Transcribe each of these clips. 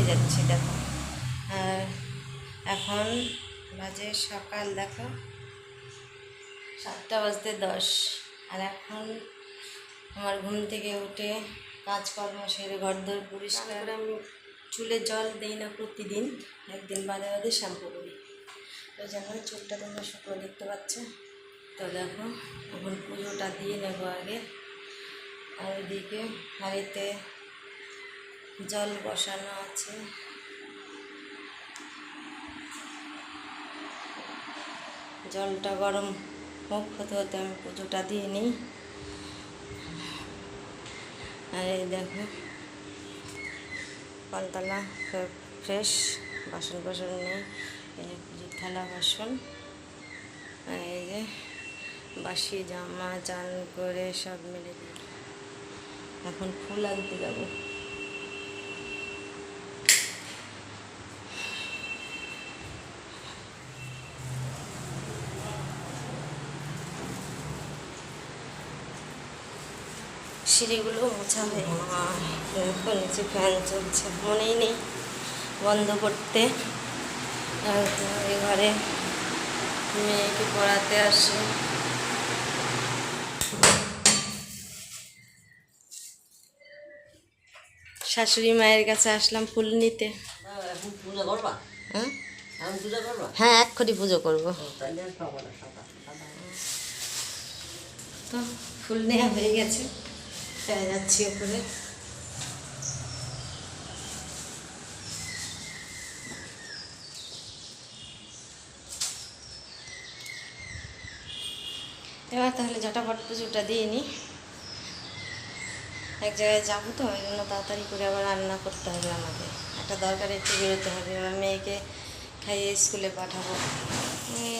লেগে যাচ্ছে, দেখো। আর এখন বাজে সকাল, দেখো। সাতটা বাজতে দশ। আর এখন আমার ঘুম থেকে উঠে কাজকর্ম সেরে ঘর দর পরিষ্কার আমি চুলে জল দিই না প্রতিদিন, একদিন বাদে বাদে শ্যাম্পু করি। ওই জন্য চুলটা তোমরা শুকনো দেখতে পাচ্ছ। তো দেখো, এখন পুজোটা দিয়ে নেব আগে। আর ওইদিকে হাঁড়িতে জল বসানো আছে। জলটা গরম হোক, হতে হতে আমি পুজোটা দিয়ে নিই। আর এই দেখো, কলতলা ফ্রেশ বাসন বাসন নেই, এই থালা বাসন। আর এই যে বাসি জামা চান করে সব মিলে এখন ফুল আনতে যাব। সিঁড়িগুলো মোছা হয়ে এখন নিচে ফ্যান চলছে। মনেই নেই বন্ধ করতে। এই ঘরে মেয়েকে পড়াতে আসে। শাশুড়ি মায়ের কাছে আসলাম ফুল নিতে। হ্যাঁ করবা? হ্যাঁ? এক্ষুনি পুজো করব। তো ফুল নেওয়া হয়ে গেছে। তাই যাচ্ছি ওপরে এবার তাহলে ঝটাফট পুজোটা দিয়ে নিই এক জায়গায় যাব তো, ওই জন্য তাড়াতাড়ি করে আবার রান্না করতে হবে আমাকে। একটা দরকারে একটু বেরোতে হবে আমার মেয়েকে খাইয়ে স্কুলে পাঠাবো।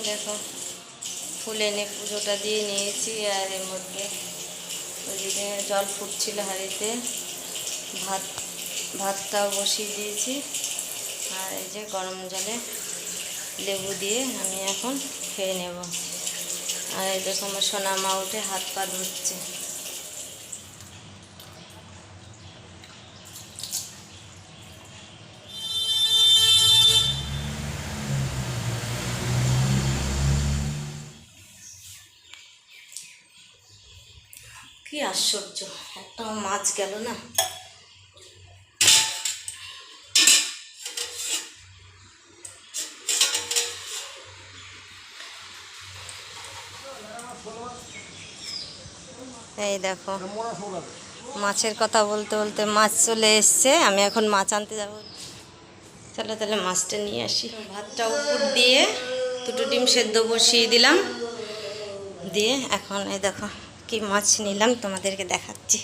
দেখো, ফুল এনে পুজোটা দিয়ে নিয়েছি আর এর মধ্যে ওইদিকে জল ফুটছিল হাঁড়িতে। ভাত, ভাতটাও বসিয়ে দিয়েছি। আর এই যে গরম জলে লেবু দিয়ে আমি এখন খেয়ে নেব। আর এই দেখো আমার সোনা মা উঠে হাত পা ধুচ্ছে। কি আশ্চর্য, একটা মাছ গেল না? এই দেখো, মাছের কথা বলতে বলতে মাছ চলে এসছে, আমি এখন মাছ আনতে যাব। চলো তাহলে মাছটা নিয়ে আসি। ভাতটা উপর দিয়ে দুটো ডিম সেদ্ধ বসিয়ে দিলাম। দিয়ে এখন এই দেখো কি মাছ নিলাম তোমাদেরকে দেখাচ্ছি।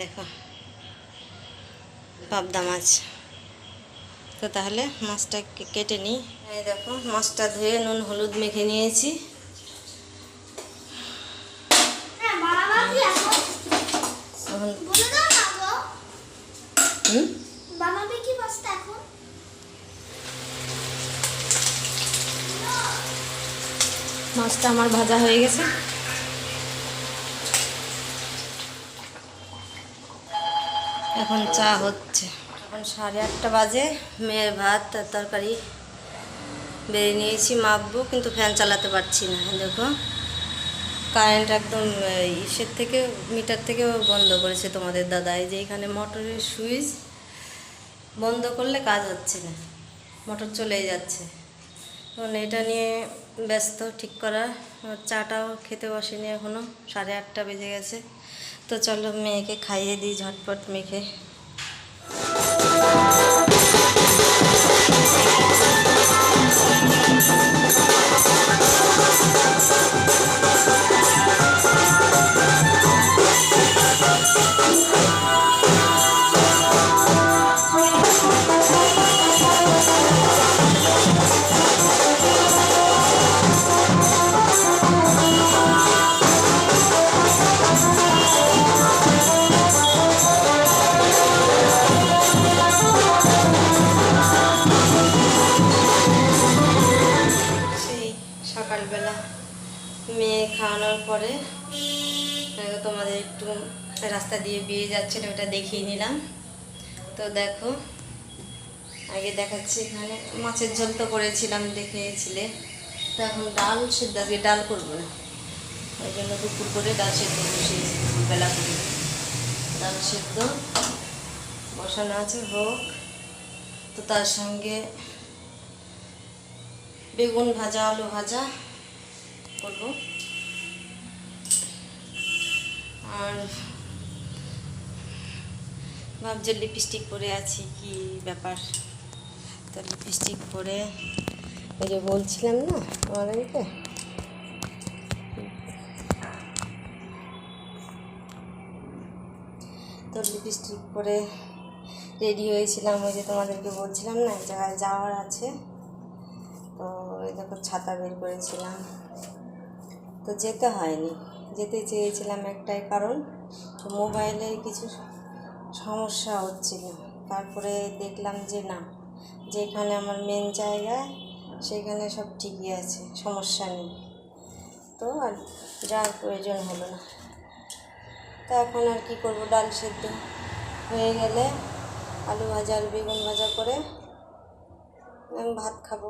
দেখো পাবদা মাছ। তো তাহলে মাছটা কেটে নিই। এই দেখো মাছটা ধুয়ে নুন হলুদ মেখে নিয়েছি। হ্যাঁ, বাবা কি? এখন? মাছটা আমার ভাজা হয়ে গেছে। এখন চা হচ্ছে। এখন সাড়ে আটটা বাজে, মেয়ের ভাত আর তরকারি বেরিয়ে নিয়েছি, মাখবো, কিন্তু ফ্যান চালাতে পারছি না, দেখো। কারেন্ট একদম ইসের থেকে, মিটার থেকে বন্ধ করেছে তোমাদের দাদা, এই যে এখানে মোটরের সুইচ বন্ধ করলে কাজ হচ্ছে না। মোটর চলে যাচ্ছে। এখন এটা নিয়ে ব্যস্ত ঠিক করা। চাটাও খেতে বসেনি এখনও সাড়ে আটটা বেজে গেছে। তো চলো মেয়েকে খাইয়ে দিই ঝটপট মেখে। যাওয়ার পরে তোমাদের একটু রাস্তা দিয়ে বিয়ে যাচ্ছিল ওটা দেখিয়ে নিলাম। তো দেখো, আগে দেখাচ্ছি এখানে, মাছের ঝোল তো করেছিলাম দেখেছিলে তো এখন ডাল সেদ্ধ, আজকে ডাল করব না। ওই জন্য দুপুর করে ডাল সেদ্ধ বসিয়েছি বেলা করে। ডাল সেদ্ধ বসানো আছে, হোক। তো তার সঙ্গে বেগুন ভাজা, আলু ভাজা করব। আর ভাবছি লিপস্টিক পরে আছি, কি ব্যাপার? তো লিপস্টিক পরে ওই যে বলছিলাম না আমাদেরকে তো লিপস্টিক পরে রেডি হয়েছিলাম, ওই যে তোমাদেরকে বলছিলাম না, এক জায়গায় যাওয়ার আছে। তো ওই দেখো, ছাতা বের করেছিলাম। তো যেতে হয়নি। যেতে চেয়েছিলাম একটাই কারণ তো মোবাইলের কিছু সমস্যা হচ্ছিল। তারপরে দেখলাম যে না, যেখানে আমার মেন জায়গা সেখানে সব ঠিকই আছে, সমস্যা নেই। তো আর যাওয়ার প্রয়োজন হলো না। তো এখন আর কি করব? ডাল সেদ্ধ হয়ে গেলে আলু ভাজা আর বেগুন ভাজা করে ভাত খাব।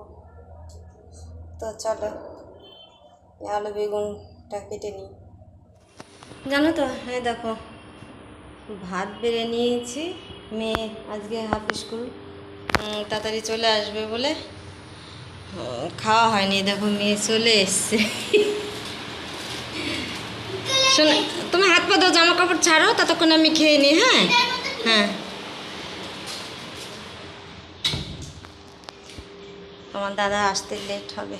তো চলো। আলু বেগুনটা কেটে নিই। জানো তো হ্যাঁ দেখো, ভাত বেড়ে নিয়েছি, মেয়ে আজকে হাফ স্কুল তাড়াতাড়ি চলে আসবে বলে খাওয়া হয়নি, দেখো মেয়ে চলে এসছে। শোনো, তুমি হাত পা দাও জামা কাপড় ছাড়ো, ততক্ষণ আমি খেয়ে নিই হ্যাঁ? হ্যাঁ। আমার দাদা আসতে লেট হবে।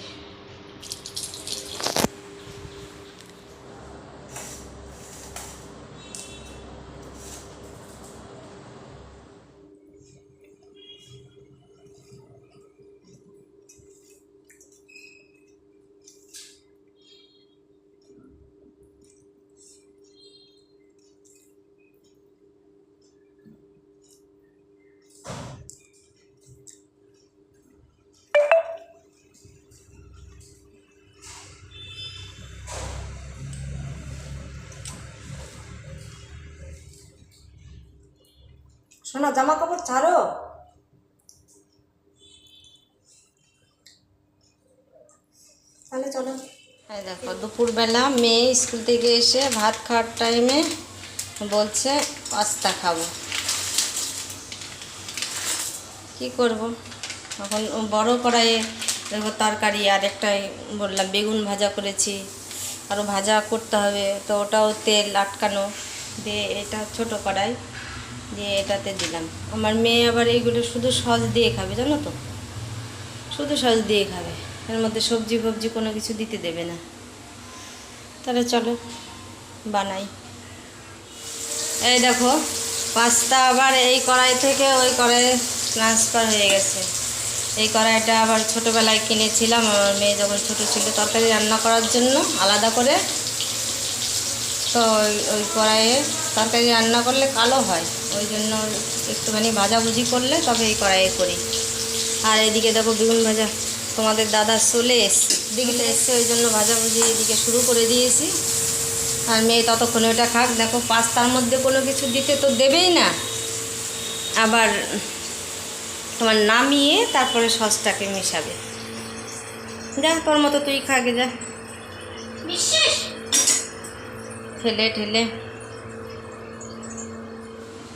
শোনো জামা কাপড় ছাড়ো। তাহলে চলো। হ্যাঁ দেখো, দুপুরবেলা মেয়ে স্কুল থেকে এসে ভাত খাওয়ার টাইমে বলছে, পাস্তা খাব। কি করব? এখন বড় কড়াইয়ে দেখো তরকারি আর একটা বললাম, বেগুন ভাজা করেছি। আরও ভাজা করতে হবে, তো ওটাও তেল আটকানো। দিয়ে এটা ছোট কড়াই। দিয়ে এটাতে দিলাম। আমার মেয়ে আবার এইগুলো শুধু সস দিয়ে খাবে, জানো তো? শুধু সস দিয়ে খাবে। এর মধ্যে সবজি ফবজি কোনো কিছু দিতে দেবে না। তাহলে চলো, বানাই। এই দেখো, পাস্তা আবার এই কড়াই থেকে ওই কড়াইয়ে ট্রান্সফার হয়ে গেছে। এই কড়াইটা আবার ছোটোবেলায় কিনেছিলাম, আমার মেয়ে যখন ছোটো ছিল তরকারি রান্না করার জন্য আলাদা করে। তো ওই ওই কড়াইয়ে তরকারি রান্না করলে কালো হয়। ওই জন্য একটুখানি ভাজাভুজি করলে তবে এই কড়াইয়ে করি। আর এদিকে দেখো বেগুন ভাজা তোমাদের দাদা চলে এসছে। দিকে এসছে ওই জন্য ভাজাভুজি এদিকে শুরু করে দিয়েছি। আর মেয়ে ততক্ষণে ওটা খাক। দেখো পাস্তার মধ্যে কোনো কিছু দিতে তো দেবেই না। আবার তোমার নামিয়ে তারপরে সসটাকে মেশাবে। যা তোর মতো তুই খাগে যা। ঠেলে ঠেলে।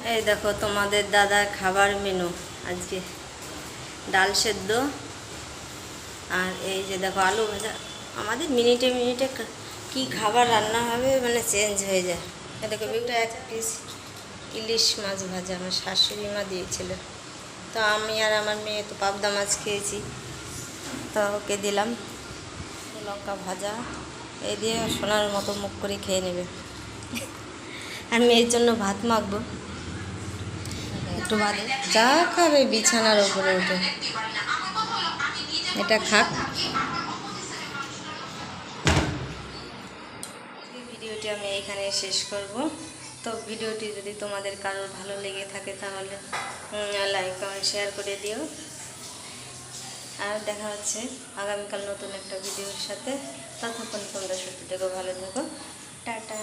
এই দেখো তোমাদের দাদার খাবার মেনু আজকে ডাল সেদ্ধ আর এই যে দেখো আলু ভাজা। আমাদের মিনিটে মিনিটে কা- খাবার রান্না হবে মানে চেঞ্জ হয়ে যায়। দেখো বেগুনটা এক পিস ইলিশ মাছ ভাজা আমার শাশুড়ি মা দিয়েছিল। তো আমি আর আমার মেয়ে তো পাবদা মাছ খেয়েছি। তো ওকে দিলাম লঙ্কা ভাজা। এই দিয়ে সোনার মতো মুখ করে খেয়ে নেবে। আর মেয়ের জন্য ভাত মাখবো। একটু বাদে। যা খাবে বিছানার উপরে উঠে। এটা খাক। ভিডিওটি আমি এখানে শেষ করব। তো ভিডিওটি যদি তোমাদের কারোর ভালো লেগে থাকে তাহলে লাইক কমেন্ট শেয়ার করে দিও। আর দেখা হচ্ছে আগামীকাল নতুন একটা ভিডিওর সাথে। ততক্ষণ তোমরা সত্যি থেকো, ভালো থেকো। টাটা।